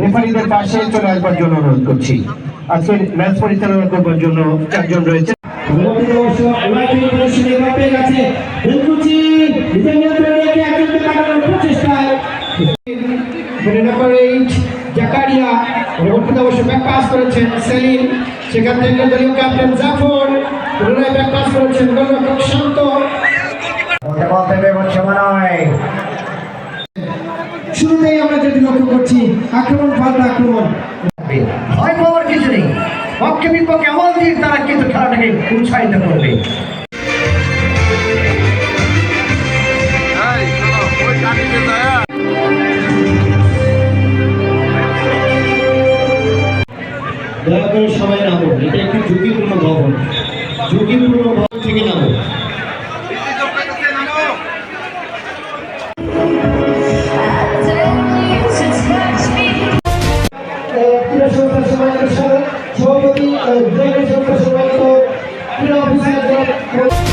রেফারিদের পাশে চলে আসবার জন্য অনুরোধ করছি। আজকের ম্যাচ পরিচালনা করবার জন্য চারজন রয়েছে। প্রচেষ্টায় জাকারিয়া পরবর্তীতে অবশ্য ব্যাক পাস করেছেন সেলিম। সেখান থেকে দলীয় ক্যাপ্টেন জাফর পুনরায় ব্যাক পাস করেছেন গোলরক্ষক শান্ত। শুরুতেই আমরা যেটি লক্ষ্য করছি, আক্রমণ পাল্টা আক্রমণ। ভয় পাওয়ার কিছু নেই। পক্ষে বিপক্ষে দিক তারা কিন্তু খেলাটাকে উৎসাহিত করবে। দয়া করে সবাই নামো এটা একটি ঝুঁকিপূর্ণ ভবন। ঝুঁকিপূর্ণ ভবন থেকে নামো সভাপতি ক্রীড়া অফিসার